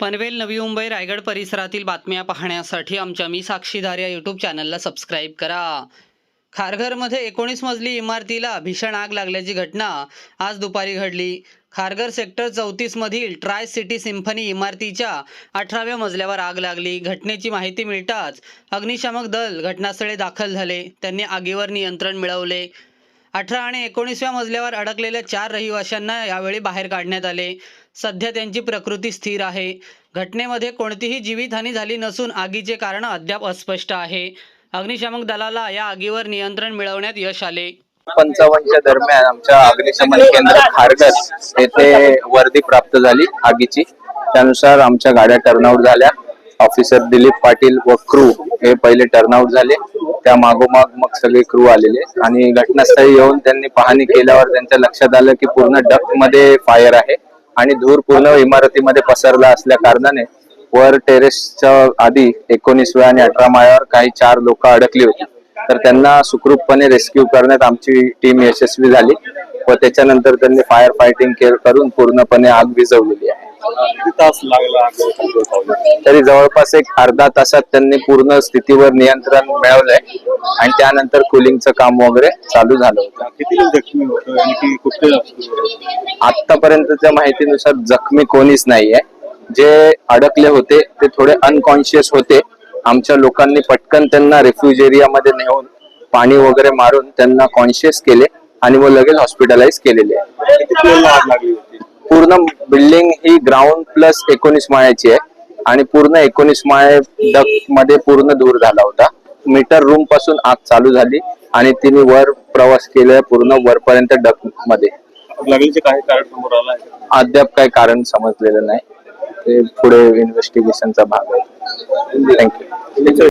पनवेल नवी मुंबई रायगड परिसरातील बातम्या पाहण्यासाठी आमच्या मी साक्षीदार या यूट्यूब चॅनलला सबस्क्राईब करा. खारघरमध्ये एकोणीस मजली इमारतीला भीषण आग लागल्याची घटना आज दुपारी घडली. खारघर सेक्टर चौतीसमधील ट्राय सिटी सिम्फनी इमारतीच्या अठराव्या मजल्यावर आग लागली. घटनेची माहिती मिळताच अग्निशामक दल घटनास्थळी दाखल झाले. त्यांनी आगीवर नियंत्रण मिळवले. अठरा आणि एकोणीसव्या मजल्यावर अडकलेल्या चार रहिवाशांना यावेळी बाहेर काढण्यात आले. सध्या त्यांची प्रकृती स्थिर आहे. घटनेमध्ये कोणतीही जीवितहानी झाली नसून आगीचे कारण अद्याप अस्पष्ट आहे. अग्निशामक दलाला या आगीवर नियंत्रण मिळवण्यात यश आले. पंचावन्नच्या दरम्यान आमच्या अग्निशमन केंद्र खारगस येथे वर्दी प्राप्त झाली आगीची. त्यानुसार आमच्या गाड्या टर्नआउट झाल्या. ऑफिसर दिलीप पाटील व क्रू हे पहिले टर्नआउट झाले. त्या मागोमाग मग सगळे क्रू आलेले. आणि घटनास्थळी येऊन त्यांनी पाहणी केल्यावर त्यांच्या लक्षात आलं की पूर्ण डक्टमध्ये फायर आहे. आणि धूर पूर्ण इमारतीमध्ये पसरला असल्या कारणाने वर टेरेसच्या आधी एकोणीसव्या आणि अठरा माळ्यावर काही चार लोक अडकली होती. तर त्यांना सुखरूपपणे रेस्क्यू करण्यात आमची टीम यशस्वी झाली व त्याच्यानंतर त्यांनी फायर फायटिंग करून पूर्णपणे आग विझवलेली आहे. तास लागला? तरी जवळपास एक अर्धा तासात त्यांनी पूर्ण स्थितीवर नियंत्रण मिळवलंय. आणि त्यानंतर कुलिंगचं काम वगैरे चालू झालं होतं. किती जखमी होतं आतापर्यंतच्या माहितीनुसार जखमी कोणीच नाहीये. जे अडकले होते ते थोडे अनकॉन्शियस होते. आमच्या लोकांनी पटकन त्यांना रेफ्युज एरियामध्ये नेऊन पाणी वगैरे मारून त्यांना कॉन्शियस केले आणि मग लगेच हॉस्पिटलाइज केलेले. आहे पूर्ण बिल्डिंग ही ग्राउंड प्लस एकोणीस माळ्याची आहे. आणि पूर्ण एकोणीस माळे डकमध्ये पूर्ण दूर झाला होता. मीटर रूमपासून आग चालू झाली आणि तिने वर प्रवास केला पूर्ण वरपर्यंत डकमध्ये. लागलीचे काही कारण समोर आलं आहे? अद्याप काही कारण समजलेलं नाही. ते पुढे इन्व्हेस्टिगेशनचा भाग आहे. थँक्यू